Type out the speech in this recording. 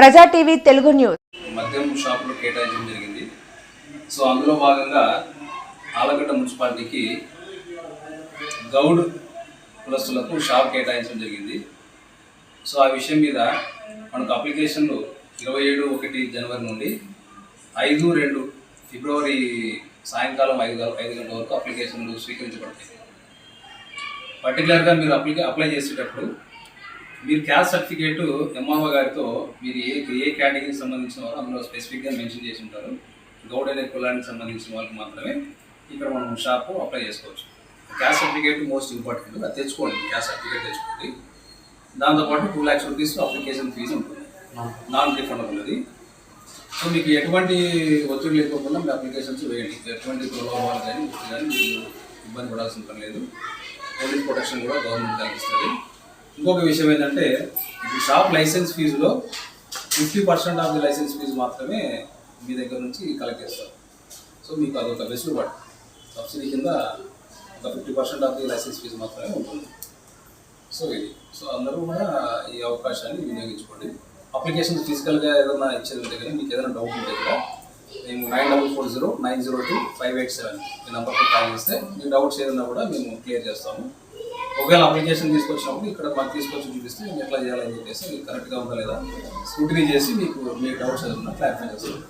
ప్రజా TV Telugu news. మద్యం షాపులు కేటాయించడం జరిగింది. సో అందులో భాగంగా ఆలగడ్డ మున్సిపాలిటీకి గౌడ్ కులస్తులకు షాప్ కేటాయించడం జరిగింది. సో ఆ విషయం మీద మనకు అప్లికేషన్లు ఇరవై ఏడు ఒకటి జనవరి నుండి ఐదు రెండు ఫిబ్రవరి సాయంకాలం ఐదు ఐదు గంటల వరకు అప్లికేషన్లు స్వీకరించబడతాయి. పర్టికులర్గా మీరు అప్లికే అప్లై చేసేటప్పుడు మీరు క్యాస్ట్ సర్టిఫికేట్ ఎంఆర్ఓ గారితో మీరు ఏ ఏ కేటగిరీకి సంబంధించిన వారు అందులో స్పెసిఫిక్గా మెన్షన్ చేసి ఉంటారు. గౌడ్ అనే కులానికి సంబంధించిన వాళ్ళకి మాత్రమే ఇక్కడ మనం షాప్ అప్లై చేసుకోవచ్చు. Caste certificate most important. అది తెచ్చుకోండి. క్యాస్ట్ సర్టిఫికేట్ తెచ్చుకోండి. దాంతోపాటు two lakhs rupees application fee ఉంటుంది. నాన్ రిఫండబుల్ అది. సో మీకు ఎటువంటి ఒత్తిడి లేకపోకుండా మీ అప్లికేషన్స్ వేయండి. ఎటువంటి ప్రభావాలు కానీ ఒత్తిడి కానీ మీరు ఇబ్బంది పడాల్సిన పని లేదు. పోలీస్ ప్రొటెక్షన్ కూడా గవర్నమెంట్ కల్పిస్తుంది ఇంకొక విషయం ఏంటంటే shop licence ఫీజులో fifty percent of the licence fee మాత్రమే మీ దగ్గర నుంచి కలెక్ట్ చేస్తారు. సో మీకు అదొక వెసులుబాటు. సబ్సిడీ కింద ఒక fifty percent of the licence fee మాత్రమే ఉంటుంది. సో ఇది. సో అందరూ కూడా ఈ అవకాశాన్ని వినియోగించుకోండి. అప్లికేషన్ ఫిజికల్గా ఏదైనా ఇచ్చేది ఉంటే కానీ మీకు ఏదైనా డౌట్ ఉంటే కూడా మేము nine double four zero nine zero two five eight seven ఈ నెంబర్కి కాల్ చేస్తే మీ డౌట్స్ ఏదైనా కూడా మేము క్లియర్ చేస్తాము. ఒకవేళ అప్లికేషన్ తీసుకొచ్చినప్పుడు ఇక్కడ మాకు తీసుకొచ్చి చూపిస్తే మేము ఎట్లా చేయాలని చెప్పేసి కరెక్ట్గా ఉందా లేదా స్కూటనీ చేసి మీకు మీ డౌట్స్ ఏదైనా క్లారిఫై చేస్తాం.